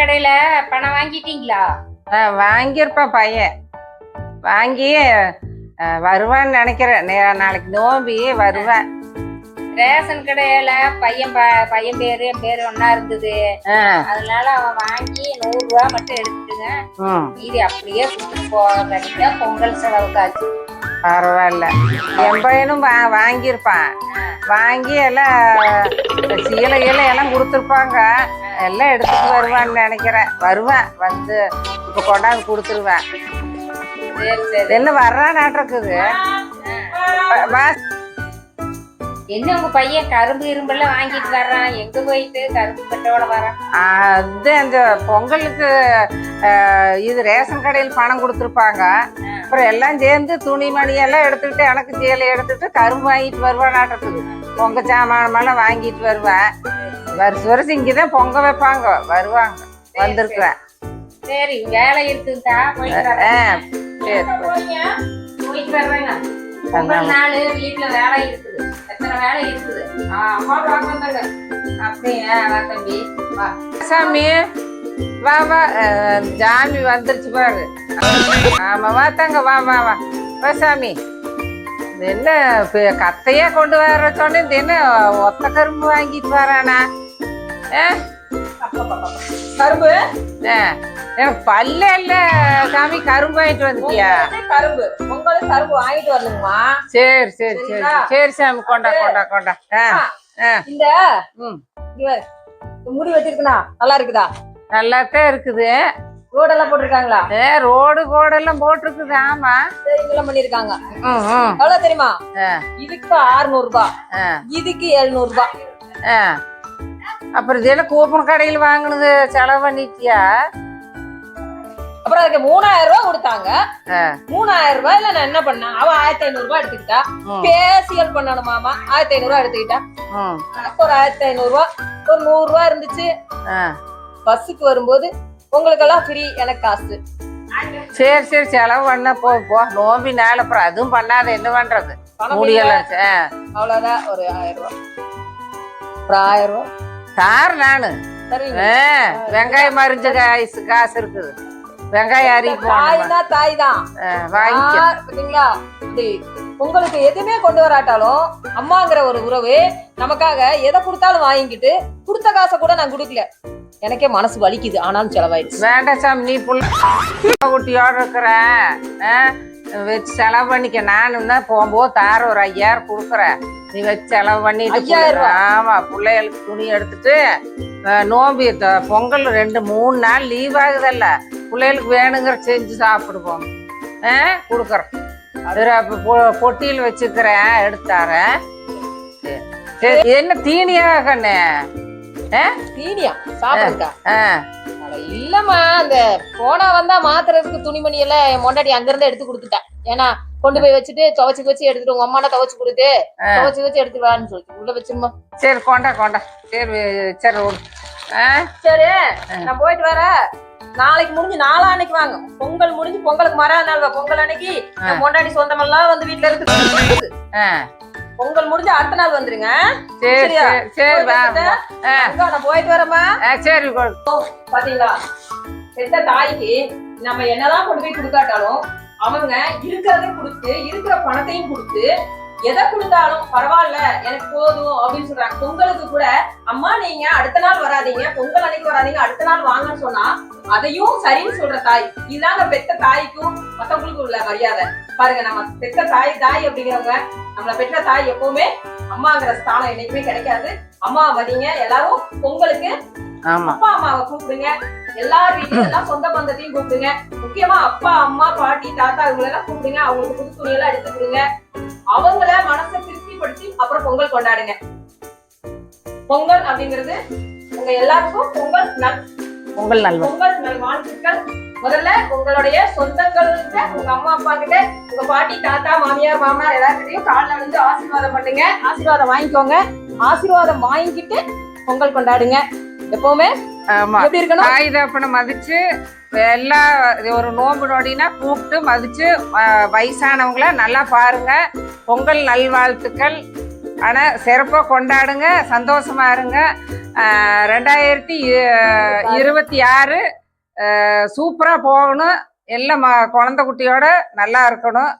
கடையில பணம் வாங்கிட்டீங்களா? வாங்கியிருப்பான் பையன். வாங்கி வருவான்னு நினைக்கிறேன். நாளைக்கு நோம்பி வருவேன். ரேஷன் கடையில பையன் பையன் பேரு என் பேரு ஒன்னா இருந்தது. அதனால அவன் வாங்கி நூறு ரூபா மட்டும் எடுத்துட்டுங்க ம். மீதி அப்படியே கொடுத்துட்டு போக பொங்கல் செலவுக்காச்சு. பரவாயில்ல. என் பையனும் வா வாங்கியிருப்பான். வாங்கி எல்லாம் சீலை எல்லாம் கொடுத்துருப்பாங்க. எல்லாம் எடுத்துட்டு வருவான்னு நினைக்கிறேன். வருவேன். வந்து இப்போ கொண்டாந்து கொடுத்துருவேன். என்ன வர்றான் நாட்டிருக்குது என்ன உங்க பையன் கரும்பு இரும்பெல்லாம் வாங்கிட்டு வர்றான்? எங்க போயிட்டு கரும்பு பெட்டோட வரான்? அது அந்த பொங்கலுக்கு இது ரேஷன் கடையில் பணம் கொடுத்துருப்பாங்க. அப்புறம் எல்லாம் சேர்ந்து துணிமணி எல்லாம் எடுத்துக்கிட்டு எனக்கு சேலை எடுத்துட்டு கரும்பு வாங்கிட்டு வருவானாட்டிருக்குது பொங்க சாமானமெல்லாம் வாங்கிட்டு வருவேன். வருஷம் வருஷம் இங்கே தான் பொங்க வைப்பாங்க. வருவாங்க. வந்திருக்கிறேன் சரி. வேலை இருக்குதா ஆ சரி? போயிட்டு வர்றேங்க. பொங்கல் நாள் வீட்டுல வேலை இருக்குது. எத்தனை வேலை இருக்குது? ஆ, அம்மா பார்க்க வந்தாங்க அப்படியா வா தம்பி. வா. சாமி வா வா. ஜாமி வந்துருச்சு பாரு. ஆமா வா தங்க வா வா வா. வா சாமி. என்ன கத்தையே கொண்டு வர சொன்னேன். என்ன ஒத்த கரும்பு வாங்கிட்டு வரானா? ஏ? கரும்பு? எனக்கு பல்ல இல்ல. சாமி கரும்பு வாங்கிட்டு வந்துட்டியா? கரும்பு. உங்களுக்கு கரும்பு வாங்கிட்டு வரணுமா? சரி சரி சரி? சரி. சாமி கொண்டா கொண்டா கொண்டா. இந்த முடி வச்சிருக்கனா நல்லா இருக்குதா? நல்லாத்தான் இருக்குது. ரோடெல்லாம் போட்டிருக்காங்களா? ஏ ரோடு கோடெல்லாம் போட்டிருக்குது ஆமா. பண்ணிருக்காங்க எவ்வளவு தெரியுமா? இதுக்கு 600 ரூபாய் ஆ இதுக்கு 700 ரூபாய். அப்புறம் இதெல்லாம் கூப்பன் கடையில் வாங்கினது செலவு பண்ணிட்டியா? அப்புறம் அதுக்கு மூணாயிரம் ரூபாய் கொடுத்தாங்க. மூணாயிரம் ரூபாய்ல நான் என்ன பண்ணேன்? அவ ஆயிரத்தி ஐநூறு ரூபாய் எடுத்துக்கிட்டா. பேசியல் பண்ணணுமாமா ஆயிரத்தி ஐநூறு ரூபாய் எடுத்துக்கிட்டா ஒரு ஆயிரத்தி ஐநூறு ரூபாய் ஒரு நூறு ரூபாய் இருந்துச்சு. பஸ்ஸுக்கு வரும்போது உங்களுக்கெல்லாம் ஃப்ரீ எனக்கு காசு. சரி சரி செலவு பண்ண போ போ. நோம்பி நாள் அப்புறம் அதுவும் பண்ணாத என்ன பண்றது. முடியல. அவ்வளவுதான். ஒரு ஆயிரம் ரூபாய் ஒரு ஆயிரம் ரூபாய் சார் நானு. வெங்காயம் மறிஞ்ச காசு காசு இருக்குது. வெங்காயம் அரி தாய் தான் தாய் தான் வாங்கிக்க. யார் பாத்தீங்களா இப்படி உங்களுக்கு எதுவுமே கொண்டு வராட்டாலும் அம்மாங்கிற ஒரு உறவு நமக்காக எதை கொடுத்தாலும் வாங்கிக்கிட்டு கொடுத்த காசை கூட நான் கொடுக்கல. எனக்கே மனசு வலிக்குது. ஆனாலும் செலவாயிடுச்சு. வேண்டாம் சாமி நீ புள்ள ஊட்டியோட இருக்கிற ஆ, வச்சு செலவு பண்ணிக்க. நானும் தான் போகும்போது தார ஒரு ஐயாயிரம் கொடுக்குறேன் நீ வச்சு செலவு பண்ணிட்டு ஆமா பிள்ளைகளுக்கு துணி எடுத்துட்டு நோம்பி பொங்கல் ரெண்டு மூணு நாள் லீவ் ஆகுதல்ல. பிள்ளைகளுக்கு வேணுங்கிற செஞ்சு சாப்பிடுவோம். ஆ? கொடுக்குறேன் பொ- பொட்டியில் வச்சுக்கிறேன் எடுத்தாரேன் என்ன தீனியா கண்ணு தீனியா சாப்பிடுக்கா இல்லம்மா அந்த போனா வந்தா மாத்துறதுக்கு துணிமணி எல்லாம் என் மொண்டாடி அங்க இருந்து எடுத்து கொடுத்துட்டேன் ஏன்னா கொண்டு போய் வச்சுட்டு துவைச்சு வச்சு எடுத்துட்டு உங்க அம்மாட்ட துவைச்சு கொடுத்து துவைச்சு வச்சு எடுத்து வான்னு சொல்லிட்டு உள்ள வச்சிருமா? சரி கொண்டா கொண்டா. சரி சரி சரி நான் போயிட்டு வரேன். நாளைக்கு முடிஞ்சு நாளான்னைக்கு வாங்க. பொங்கல் முடிஞ்சு பொங்கலுக்கு மறு நாள். பொங்கல் அன்னைக்கு பொண்டாடி சொந்தமெல்லாம் வந்து வீட்டுல இருக்கு. ஆ. பொங்கல் முடிஞ்சு அடுத்த நாள் வந்துருங்க. சரி? சரி போயிட்டு நான் வரேம்மா. சரி. பாத்தீங்களா? பெத்த தாய்க்கு நம்ம என்னதான் கொண்டு போய் கொடுக்காட்டாலும் அவங்க இருக்கிறத கொடுத்து இருக்கிற பணத்தையும் கொடுத்து எதை கொடுத்தாலும் பரவாயில்ல எனக்கு போதும் அப்படின்னு சொல்றாங்க. பொங்கலுக்கு கூட அம்மா நீங்க அடுத்த நாள் வராதீங்க. பொங்கல் அன்னைக்கு வராதீங்க. அடுத்த நாள் வாங்கன்னு சொன்னா அதையும் சரின்னு சொல்ற தாய். இதுதாங்க பெத்த தாய்க்கும் மத்தவங்களுக்கும் உள்ள மரியாதை. பாருங்க நம்ம பெத்த தாய் தாய் அப்படிங்கிறவங்க நம்மள பெற்ற தாய் எப்பவுமே அம்மாங்கிற ஸ்தானம் என்னைக்குமே கிடைக்காது. அம்மா வரீங்க எல்லாரும் பொங்கலுக்கு அப்பா அம்மாவை கூப்பிடுங்க. எல்லார் வீட்லயும் எல்லாம் சொந்த பந்தத்தையும் கூப்பிடுங்க. முக்கியமா அப்பா அம்மா பாட்டி தாத்தா இவங்க எல்லாம் கூப்பிடுங்க. அவங்களுக்கு புது துணி எல்லாம் எடுத்து கொடுங்க. அவங்கள மனசை திருப்திப்படுத்தி அப்புறம் பொங்கல் கொண்டாடுங்க. பொங்கல் அப்படிங்கிறது உங்க எல்லாருக்கும் பொங்கல் நல் பொங்கல் நல்வா பொங்கல் நல் வாழ்த்துக்கள் முதல்ல உங்களுடைய சொந்தங்கள்கிட்ட உங்க அம்மா அப்பா கிட்ட உங்க பாட்டி தாத்தா மாமியார் மாமனார் எல்லார்கிட்டயும் காலில் விழுந்து ஆசீர்வாதம் பண்ணுங்க. ஆசீர்வாதம் வாங்கிக்கோங்க. ஆசீர்வாதம் வாங்கிக்கிட்டு பொங்கல் கொண்டாடுங்க. எப்பவுமே எப்படி இருக்கணும்? தாய் தப்பனை மதிச்சு எல்லா ஒரு நோம்பு நொடினா கூப்பிட்டு மதிச்சு வயசானவங்கள நல்லா பாருங்க. பொங்கல் நல்வாழ்த்துக்கள். ஆனால் சிறப்பாக கொண்டாடுங்க. சந்தோஷமா இருங்க. ரெண்டாயிரத்தி இருபத்தி ஆறு சூப்பராக போகணும். எல்லாம் ம- குழந்தை குட்டியோட நல்லா இருக்கணும்.